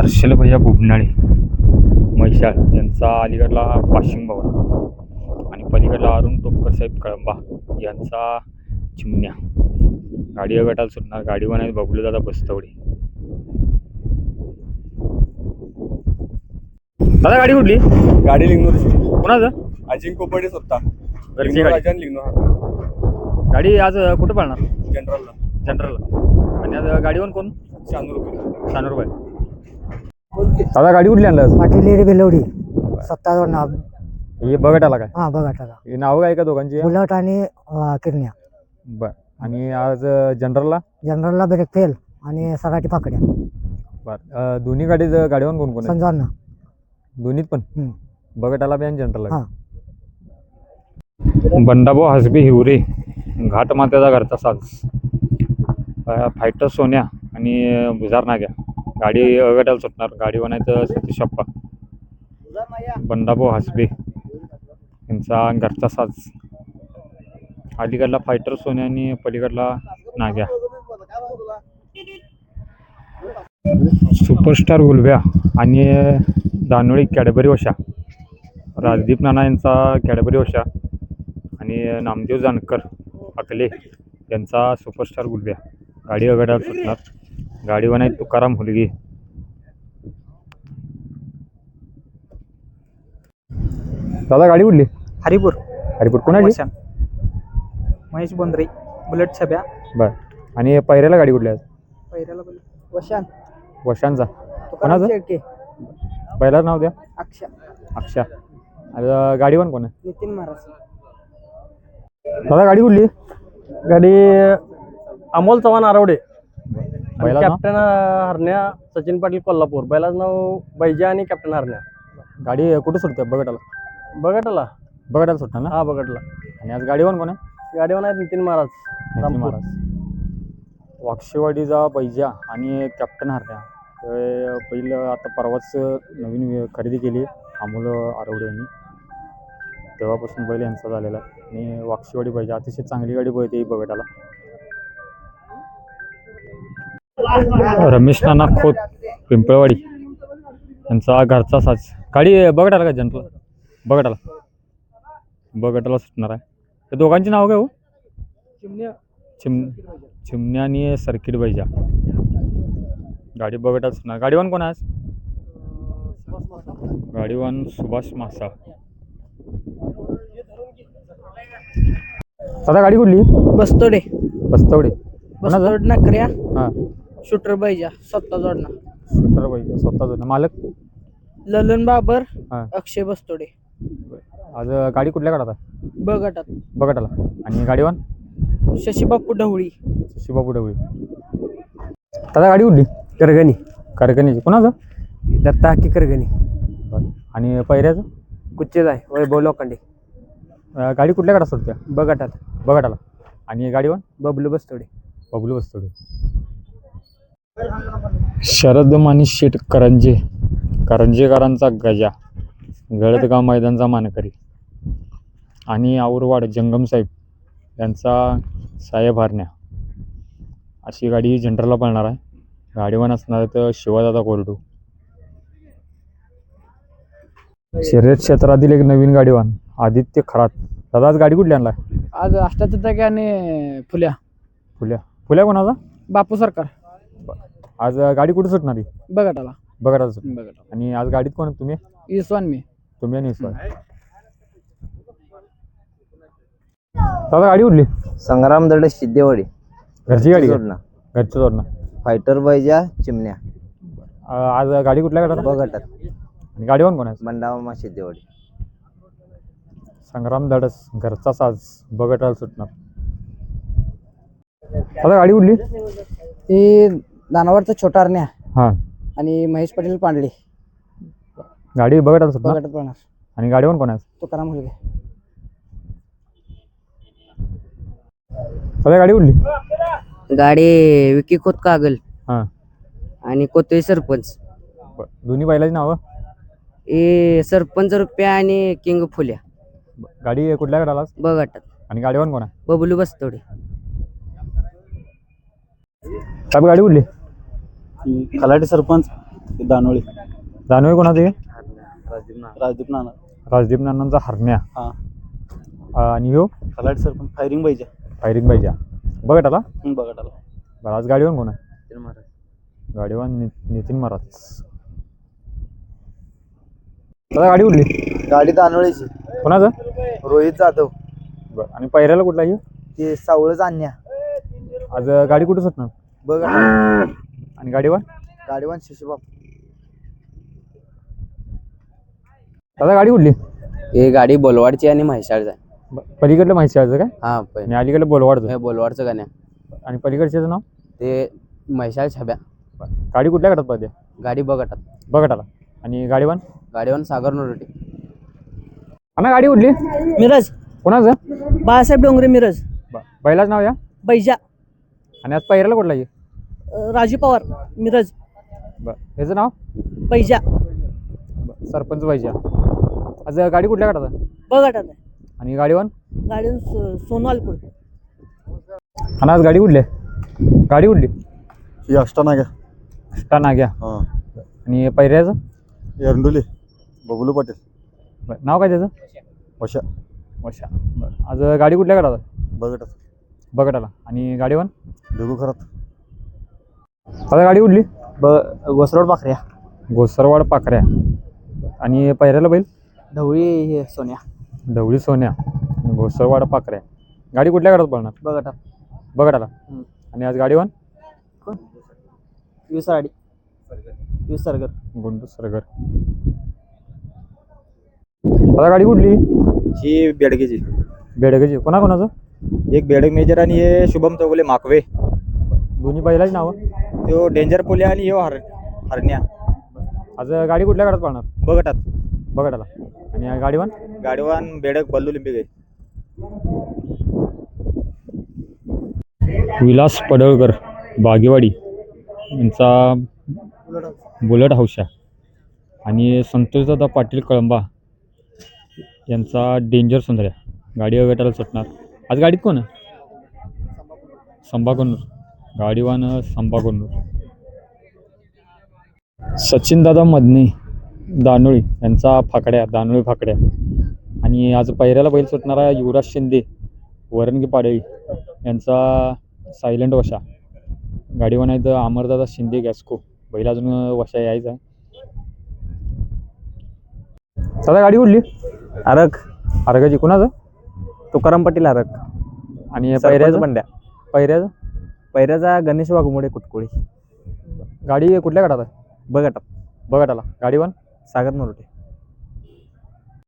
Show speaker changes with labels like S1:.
S1: हर्षल भैया बुबनाळे म्हैशाळ यांचा अलीकडला पाशिंग भवरा आणि पलीकडला अरुण टोपकर साहेब कळंबा यांचा चिमण्या. गाडी गटाला सुटणार गाडी बनायला बबलू दादा बस्तवडे. दादा गाडी कुठली?
S2: गाडी लिंगनूर
S1: कोणाचं?
S2: अजिंक्य कोपडे स्वतः.
S1: घरची गाडी.
S2: राजन लिंगनूर
S1: गाडी आज कुठं पाळणार?
S2: जनरलला.
S1: जनरलला. आणि आज गाडीवर कोण?
S2: रुपये
S1: शानूर बाई दादा गाडी कुठली आणलं
S3: पाटील बेलवडी. सत्तावर नाव.
S1: हे बघत आला काय?
S3: हा बघा टाका
S1: हे नावं काय का दोघांची?
S3: बुलट आणि अं, किरण्या.
S1: बर. आणि आज जनरलला?
S3: जनरलला ब्रेक फेल आणि सराटी फाकड्या.
S1: बर. अं, दोन्ही गाडी गाडीवर कोण कोण आहे?
S3: संजवांना
S1: दोन्हीत पण?
S3: हम्म.
S1: बघटाला बी आणि जनरलला
S3: हा.
S1: बी. बंडाभाऊ हसबे हिवरे घाट मात्याचा घरचा साज. फायटर सोन्या आणि भुजार नाग्या. गाडी अगटाला सुटणार. गाडी बनायचं सतीश अप्पा बंडाभाऊ हसबे. यांचा घरचा साज. अलीकडला फायटर सोन्या आणि पलीकडला नाग्या. सुपरस्टार गुलब्या आणि दानोळी कॅडबरी ओशा. राजदीप नाना यांचा कॅडबरी ओशा आणि नामदेव जानकर अकले यांचा सुपरस्टार गुलब्या गाडी अगडाला सुटणार. गाडी बनाय तुकाराम हुलगे. दादा गाडी कुठली?
S4: हरिपूर.
S1: हरिपूर कोणाची?
S4: वशान महेश बोंद्रे बुलेट छब्या
S1: बर. आणि पैऱ्याला गाडी कुठली आहे
S4: पहिल्याला बुलेट वशान.
S1: वशांचा कोणाचं?
S4: शेळके.
S1: पहिलाच नाव द्या.
S4: अक्षा.
S1: अक्षा. आणि गाडी पण कोण आहे?
S4: नितीन महाराज.
S1: दादा गाडी कुठली?
S5: गाडी अमोल चव्हाण आरवडे.
S1: बैलाचं नाव?
S5: कॅप्टन हरण्या सचिन पाटील कोल्हापूर. बैलाचं नाव बैजा आणि कॅप्टन हरण्या.
S1: गाडी कुठे सुटते? बघटाला
S5: बगटला
S1: बघटाला सुटणार ना?
S5: हा बगटला
S1: आणि आज गाडी पण कोण आहे?
S5: गाडीवर आहेत नितीन महाराज.
S1: नितीन
S5: रामपूर.
S1: महाराज. वाक्षेवाडीचा बैजा आणि कॅप्टन हरण्या. हे पहिलं आता परवाच नवीन वे- खरेदी केली अमोल आरवडे यांनी. तेव्हापासून बैल यांचा झालेला आहे. आणि वाक्षेवाडी बैजा. अतिशय चांगली गाडी पळते ही बघटाला रमेश नाना खोत पिंपळवाडी. यांचा घरचा साज गाडी बघटाला का जनरल? बघटाला बघटाला सुटणार आहे. त्या दोघांची नाव काय हो? चिम चिमण्या आणि सर्किट बैजा. गाडी बघटाला सुटणार. गाडीवान कोण आहे आज? गाडीवान सुभाष मासा. दादा गाडी कुठली?
S4: बस्तोडे.
S1: बस्तवडे कोणाचं?
S4: बस्तोड नकऱ्या
S1: हां.
S4: शूटर बैजा स्वतः जोडणं.
S1: शूटर बैजा स्वतःच मालक?
S4: ललन बाबर
S1: हां.
S4: अक्षय बस्तोडे.
S1: आज गाडी कुठल्या काढत आहे?
S4: ब गटात
S1: बघटाला आणि गाडीवान
S4: शशीबापू ढवळी.
S1: शिबापू डवळी दादा गाडी कुठली?
S5: करगणी.
S1: कारखान्याची कोणाचं?
S5: दत्ता हक्की करगणी.
S1: आणि पैऱ्याचं?
S5: कुच्चेच आहे. वैभव लोखंडे.
S1: अं, गाडी कुठल्या गाडा सुटत्या
S5: बगटात.
S1: बघटाला आणि गाडीवान
S5: बबलू बस्तोडे.
S1: बबलू बस्तोडे. शरद मानी शेठ करंजे. करंजेकरांचा गजा. गळदगाव मैदानचा मानकरी. आणि औरवाड जंगम साहेब यांचा साहेब हरण्या अशी गाडी जनरलला पळणार आहे. गाडीवान असणार तर शिवादादा कोरडू. शर्यत क्षेत्रातील एक नवीन गाडीवान आदित्य खरात. दादा आज गाडी कुठली आणला
S4: आज अष्टाचितक आणि फुल्या.
S1: फुल्या. फुल्या कोणाचा?
S4: बापू सरकार.
S1: आज गाडी कुठे सुटणार? आहे
S4: बगटाला
S1: बघा सुट
S4: बगटा
S1: आणि आज गाडीत कोण आहे? तुम्ही?
S4: इसवान मी.
S1: तुम्ही आणि ईश्वर दादा गाडी उडली
S6: संग्राम दड सिद्धेवाडी.
S1: घरची गाडी?
S6: जोडणं.
S1: घरची जोडणं.
S6: फायटर बायजा चिमण्या.
S1: अं, आज गाडी कुठल्या गाडा
S6: बघटात
S1: आणि गाडीवर कोण आहे?
S6: बंडामामा सिद्धेवाडी.
S1: संग्राम धडस घरचा साज बघटाला सुटणार. दादा गाडी उडली
S4: ही दानावरचा छोटा अरण्या
S1: हां.
S4: आणि महेश पाटील पांडले.
S1: गाडी
S4: बगटात पळणार
S1: आणि गाडीवर कोण आहे?
S4: तुकाराम मुलगे.
S1: दादा गाडी उडली?
S7: गाडी विकी खोत कागल
S1: हां.
S7: आणि कोतळी सरपंच.
S1: बरं. दोन्ही बैलाची नावं?
S7: हे सरपंच रुपया आणि किंग फुल्या.
S1: गाडी कुठल्या गाडाला
S7: बघटात
S1: आणि गाडीवर कोण आहे?
S7: बबलू बस्तोडे.
S1: साहेब गाडी उडली?
S8: खलाटे सरपंच
S2: दानोळी.
S1: जाणवे कोणाचे
S2: राजदीप नाना.
S1: राजदीप नानांचा हरण्या.
S2: हा.
S1: आणि ह्यो?
S2: खलाट सर पण फायरिंग पाहिजे.
S1: फायरिंग पाहिजे. बघत आला
S2: बघा आला
S1: बरं आज गाडीवर कोण आहे? गाडीवर नि- नितीन महाराज. दादा गाडी उडली
S6: गाडी दानोळीची.
S1: कोणाचं?
S6: रोहित जाधव.
S1: बरं आणि पहिऱ्याला कुठला आहे? ह्यो?
S6: ते सावळच आणण्या
S1: आज गाडी कुठं सुटणार?
S6: बघ
S1: आणि गाडीवर?
S6: गाडीवान शिशुबाप
S1: दादा गाडी उडली
S7: हे गाडी बोलवाडची आणि म्हैसाळचं आहे.
S1: ब- पलीकडलं माहिती आहे का
S7: हा प-
S1: आणि अलीकडलं बोलवाडचं?
S7: हे बोलवाडचं गाण्या.
S1: आणि पलीकडच्याचं नाव?
S7: ते म्हैसाळ छाब्या.
S1: गाडी कुठल्या गटात पाहिजे
S7: गाडी बघटात
S1: बघत आला आणि गाडीवर
S7: गाडीवर सागर नोरटे.
S1: ना गाडी उडली
S8: मिरज.
S1: कोणाचं?
S8: बाळासाहेब डोंगरे मिरज.
S1: ब- बैलाच नाव या?
S8: बैजा.
S1: आणि आज पहिऱ्याला कुठला आहे?
S8: राजू पवार मिरज.
S1: बरं. ह्याचं नाव?
S8: बैजा
S1: बरं, सरपंच पाहिजे आज गाडी कुठल्या आहे?
S8: बघटात आहे.
S1: आणि गाडीवर?
S8: गाडी सो- सोनू अल्कुड
S1: आणि आज गाडी उडली आहे? गाडी उडली
S2: ही अष्टानाग्या.
S1: स्टा नाग्या
S2: हा.
S1: आणि पैऱ्याचं
S2: एरंडोली. बबलू पाटील.
S1: बरं, नाव काय त्याचं?
S2: वशा.
S1: वशा. बरं. आज गाडी कुठल्या आहे?
S2: बघत
S1: आला आणि गाडीवर?
S2: ढेगू खरात.
S1: आता गाडी उडली
S4: ब गोसरोड पाखऱ्या.
S1: घोसरवाड पाखऱ्या. आणि पैऱ्याला बैल?
S4: ढवळी हे सोन्या.
S1: ढवळी सोन्या. आणि घोसरवाड पाखऱ्या. गाडी कुठल्या गटात पळणार? आला
S4: हम्म.
S1: आणि आज गाडीवर
S4: विसाडी. वीस सरगर
S1: गुंडू सरगर आता गाडी कुठली?
S2: ही बेडगेची.
S1: बेडगची. कोणा कोणाचं
S2: एक बेडग मेजर आणि हे शुभम चौगुले माकवे.
S1: दोन्ही बैलाची नावं?
S2: तो डेंजर पोले आणि ह्यो हर हरण्या.
S1: आज गाडी कुठल्या गटात पळणार
S2: बघटात
S1: बघत आला आणि या गाडीवर?
S2: गाडीवान बेडक बल्लू लिंबी गे
S1: विलास पडळकर बागेवाडी यांचा बुलेट आहे आणि संतोषदादा पाटील कळंबा यांचा डेंजर सुंदर्या. गाडी वगैरे सुटणार. आज गाडीत कोण आहे? संभागोनूर गाडीवान संभागोनूर सचिनदादा मदने दानोळी यांचा फाकड्या दानोळी फाकड्या. आणि आज पहिऱ्याला बैल सुटणारा युवराज शिंदे वरणगी पाडळी यांचा सायलेंट वशा. गाडीवान आहे तर अमरदादा शिंदे गॅस्को. बैल अजून वशा यायचा आहे. सदा गाडी उडली?
S5: अरक
S1: अर्गाची कुणाचं?
S5: तुकाराम पाटील अरक
S1: आणि
S5: सरपंच
S1: पैऱ्याचं
S5: बंड्या. पैऱ्याचा गणेश वाघमोडे कुटकुळी.
S1: गाडी कुठल्या गटात आहे?
S5: बघटात.
S1: बघत आला गाडीवान
S5: सागर नोरटे.